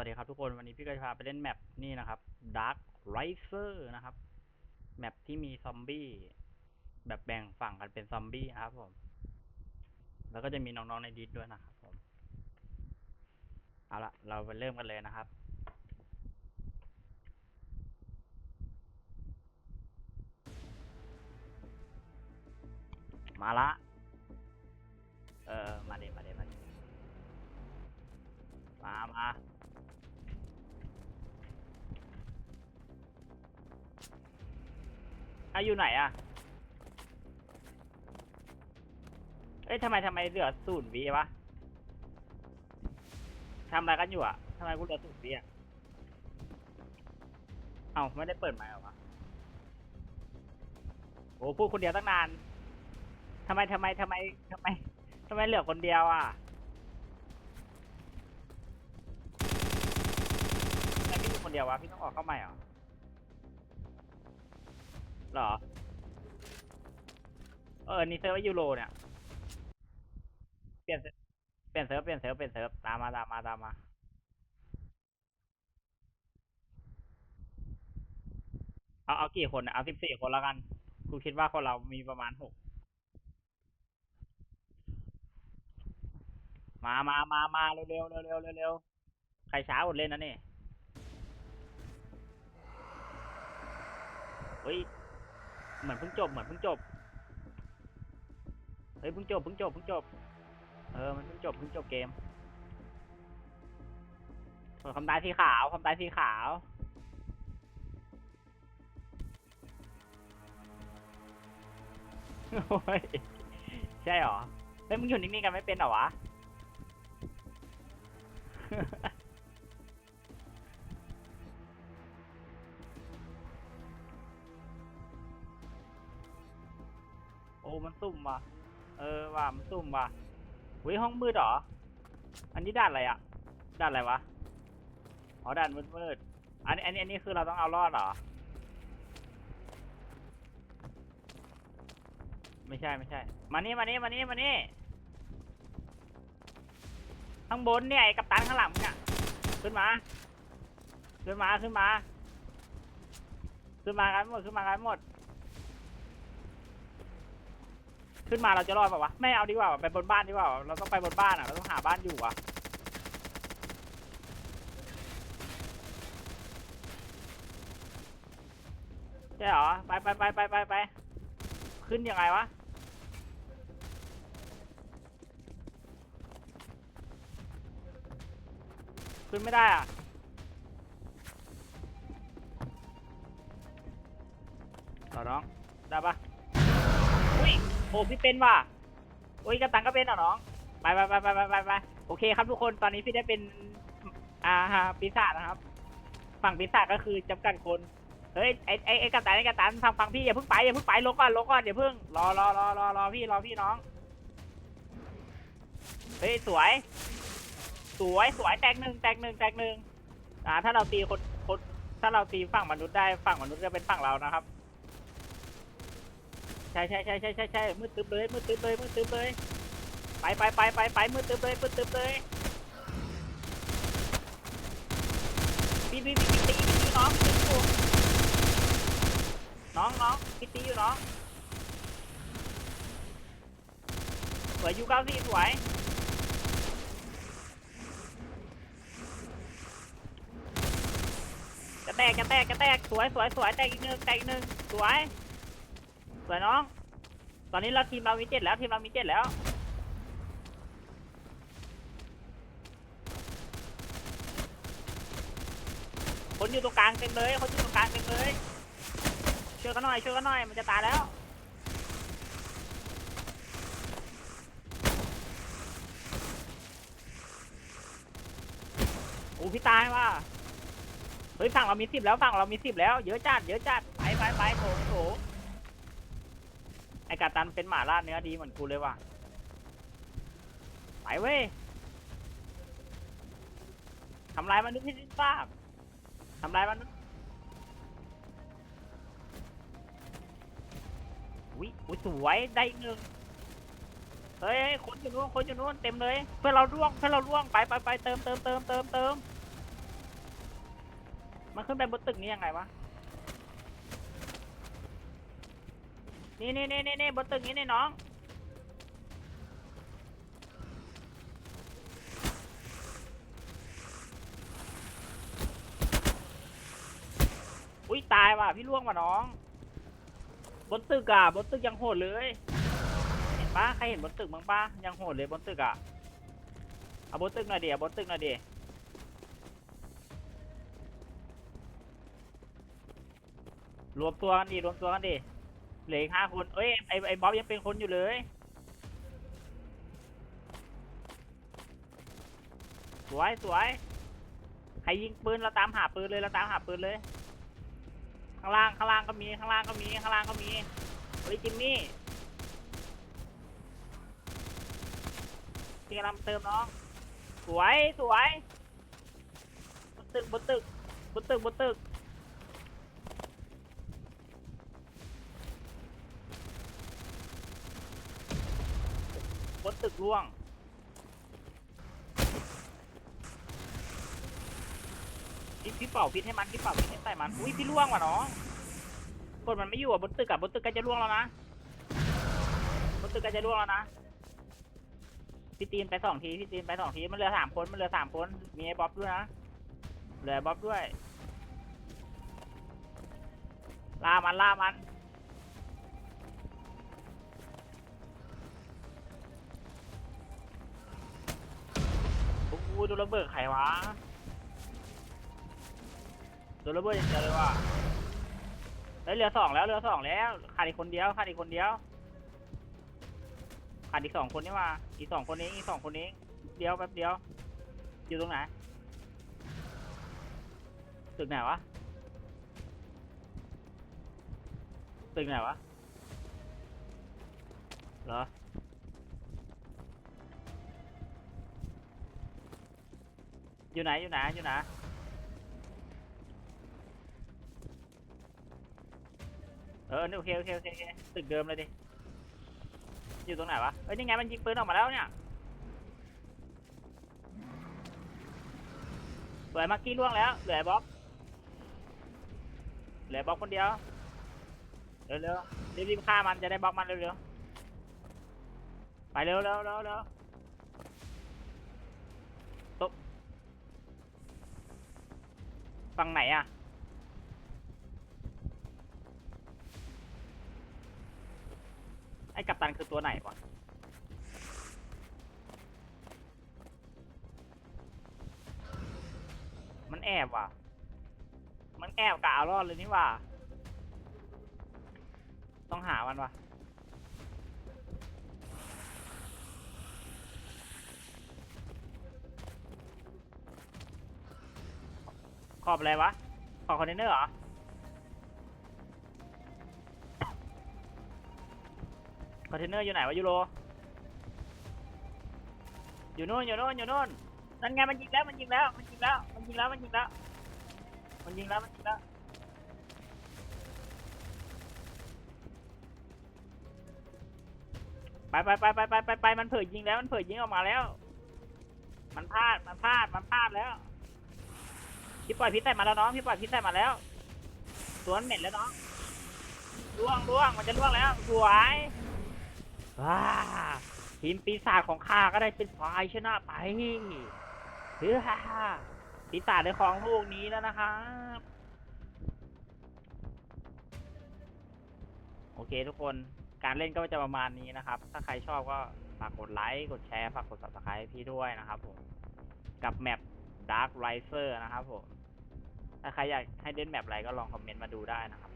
วัสดีครับทุกคนวันนี้พี่ก็จะพาไปเล่นแมปนี่นะครับ Dark Riser นะครับ แมปที่มีซอมบี้ แบบแบ่งฝั่งกันเป็นซอมบี้นะครับผม แล้วก็จะมีน้องๆในดิสด้วยนะครับผม เอาละเราไปเริ่มกันเลยนะครับ มาละ เออ มาเดมาเดมาเดมามา อาอยู่ไหนอะเอ้ยทำไมทำไมเหลือศูนย์วิวะทำอะไรกันอยู่อะทำไมกูเหลือศูนย์วิอะเอ้าไม่ได้เปิดไมค์เหรอวะโอ้พูดคนเดียวตั้งนานทำไมทำไมทำไมทำไมทำไมเหลือคนเดียวอะทำไมพี่อยู่คนเดียววะพี่ต้องออกเข้าใหม่เหรอ หรอ เออ นี่เซิร์ฟยูโรเนี่ย เปลี่ยนเซิร์ฟเปลี่ยนเซิร์ฟ เปลี่ยนเซิร์ฟ เปลี่ยนเซิร์ฟ ตามมา ตามมา ตามมา เอา เอากี่คนอะเอาสิบสี่คนแล้วกัน กูคิดว่าคนเรามีประมาณหก มามามามาเร็วเร็วเร็วเร็วเร็วใครช้าอดเล่นนะนี่เฮ้ย เหมือนเพิ่งจบเหมือนเพิ่งจบเฮ้ยเพิ่งจบเพิ่งจบเพิ่งจบเออมันเพิ่งจบเพิ่งจบเกมส่วนคำตายสีขาวคำตายสีขาวโอ้ยใช่หรอเฮ้ยมึงอยู่นิ่งๆกันไม่เป็นหรอวะ อ้มันซุ่มว่ะ เออว่ะมันซุ่มว่ะวิห้องมืดเหรอ อันนี้ด่านอะไรอะด่านอะไรวะ อ๋อด่านมืดมืดอันนี้อันนี้อันนี้คือเราต้องเอารอดเหรอ ไม่ใช่ไม่ใช่ มานี่มานี่มานี่มานี่ ข้างบนเนี่ยไอ้กัปตันข้างหลังเนี่ยขึ้นมา ขึ้นมาขึ้นมา ขึ้นมากันหมดขึ้นมากันหมด ขึ้นมาเราจะรอดป่าวะไม่เอาดีกว่าไปบนบ้านดีกว่าเราต้องไปบนบ้านอะเราต้องหาบ้านอยู่อะใช่เหรอไปไปไปไปไปไปขึ้นยังไงวะขึ้นไม่ได้อะ โอ้พี่เป็นว่ะโอ้ยกระตังก็เป็นเหรอน้องไปไปไปไปไปไปไปโอเคครับทุกคนตอนนี้พี่ได้เป็นอ่าฮะปีศาจนะครับ ฝั่งปีศาจก็คือจำกัดคนเฮ้ยไอไอไอกระตันไอกระตันฟังฟังพี่อย่าเพิ่งไปอย่าเพิ่งไปลงก่อนลงก่อนอย่าเพิ่งรอรอรอรอรอพี่รอพี่น้องเฮ้ยสวย สวยสวยแตกหนึ่งแตกหนึ่งแตกหนึ่งอ่าถ้าเราตีคนคนถ้าเราตีฝั่งมนุษย์ได้ฝั่งมนุษย์จะเป็นฝั่งเรานะครับ ใช่ใช่ใช่ใช่ใช่ใช่มืดตึ๊บเลยมืดตึ๊บเลยมืดตึ๊บเลยไปไปไปไปไปมืดตึ๊บเลยมืดตึ๊บเลยพี่พี่พี่ตีพี่ตีน้องตีอยู่น้องน้องพี่ตีอยู่น้องสวยยูเก้าสี่สวยจะแตกจะแตกจะแตกสวยสวยสวยแตกอีกหนึ่งแตกอีกหนึ่งสวย สวยน้อง ตอนนี้เราทีมเรามีเจ็ดแล้วทีมเรามีเจ็ดแล้วคนอยู่ตรงกลางเต็มเลยคนอยู่ตรงกลางเต็มเลย ช่วยกันหน่อยช่วยกันหน่อยมันจะตายแล้วโอ้พี่ตายว่ะเฮ้ยฝั่งเรามีสิบแล้วฝั่งเรามีสิบแล้วเยอะจัดเยอะจัดไปไปไปโถโถ กาตันเป็นหมาล่าเนื้อดีเหมือนกูเลยว่ะไปเว้ยทำลายมนุษย์ให้สิ้นซากทำลายมนุษย์อุ้ยอุ้ยสวยได้อีกหนึ่งเฮ้ยคนอยู่นู้นคนอยู่นู้นเต็มเลย เพื่อเราร่วงเพื่อเราร่วงไปไปไปเติมเติมเติมเติมเติมมันขึ้นไปบนตึกนี้ยังไงวะ นี่นี่นี่นี่นี่บนตึกนี้นี่น้อง อุ้ยตายว่ะพี่ล่วงว่ะน้อง บนตึกอะบนตึกยังโหดเลย เห็นปะใครเห็นบนตึกมั้งปะยังโหดเลยบนตึกอะ เอาบนตึกหน่อยดิเอาบนตึกหน่อยดิรวมตัวกันดิรวมตัวกันดิ เหลืออีกห้าคน เอ้ย ไอไอบ๊อบยังเป็นคนอยู่เลย สวยสวย ใครยิงปืนเราตามหาปืนเลย เราตามหาปืนเลย ข้างล่าง ข้างล่างก็มี ข้างล่างก็มี ข้างล่างก็มี เฮ้ยจิมมี่ที่กำลังเติมน้อง สวยสวยบนตึกบนตึกบนตึกบนตึก ตึกร่วง พี่พี่เป่าพิษให้มันพี่เป่าพิษให้ใส่มัน อุ้ยพี่ล่วงว่ะน้องกดมันไม่อยู่อะบนตึกอะบนตึกใกล้จะล่วงแล้วนะ บนตึกใกล้จะล่วงแล้วนะ พี่ตีนไปสองทีพี่ตีนไปสองทีมันเหลือสามคนมันเหลือสามคน มีไอ้บ๊อบด้วยนะ เหลือบ๊อบด้วย ล่ามันล่ามัน โอ้โดนระเบิดใครวะโดนระเบิดอย่างเดียวเลยว่ะเฮ้ยเหลือสองแล้วเหลือสองแล้วขาดอีกคนเดียวขาดอีกคนเดียวขาดอีกสองคนนี่ว่าอีกสองคนนี้อีกสองคนนี้เดียวแป๊บเดียวอยู่ตรงไหนตึกไหนวะตึกไหนวะเหรอ อยู่ไหนอยู่ไหนอยู่ไหนเออนี่โอเคโอเคโอเคโอเคตึกเดิมเลยดิ อยู่ตรงไหนวะ เอ้ยนี่ไงมันยิงปืนออกมาแล้วเนี่ยเหลือมักกี้ล่วงแล้ว เหลือบ๊อบเหลือบ๊อบคนเดียว เร็วเร็วรีบรีบฆ่ามันจะได้บล็อกมันเร็วเร็วไปเร็วเร็วเร็ว ฝั่งไหนอะไอ้กัปตันคือตัวไหนวะมันแอบว่ะ มันแอบกะเอารอดเลยนี่ว่ะ ต้องหามันว่ะ อบอะไรวะ ขอบคอนเทนเนอร์เหรอ คอนเทนเนอร์อยู่ไหนวะยูโร อยู่นู่นอยู่นู่นอยู่นู่นนั่นไงมันยิงแล้วมันยิงแล้วมันยิงแล้วมันยิงแล้วมันยิงแล้วมันยิงแล้วมันยิงแล้วไปไปไปไปไปไปไปมันเผยยิงแล้วมันเผยยิงออกมาแล้ว มันพลาดมันพลาดมันพลาดแล้ว พี่ปล่อยพิษใส่มาแล้วน้องพี่ปล่อยพิษใส่มาแล้วสวนเหม็นแล้วน้องล่วงล่วงมันจะล่วงแล้วสวยว้าทีมปีศาจของข้าก็ได้เป็นฝ่ายชนะไปเฮ้ยปีศาจในของลูกนี้แล้วนะครับโอเคทุกคนการเล่นก็จะประมาณนี้นะครับ ถ้าใครชอบก็ฝากกดไลค์ กดแชร์ ฝากกด subscribe พี่ด้วยนะครับผม กับแมป Dark Riser นะครับผม ถ้าใครอยากให้เล่นแมปอะไรก็ลองคอมเมนต์มาดูได้นะครับ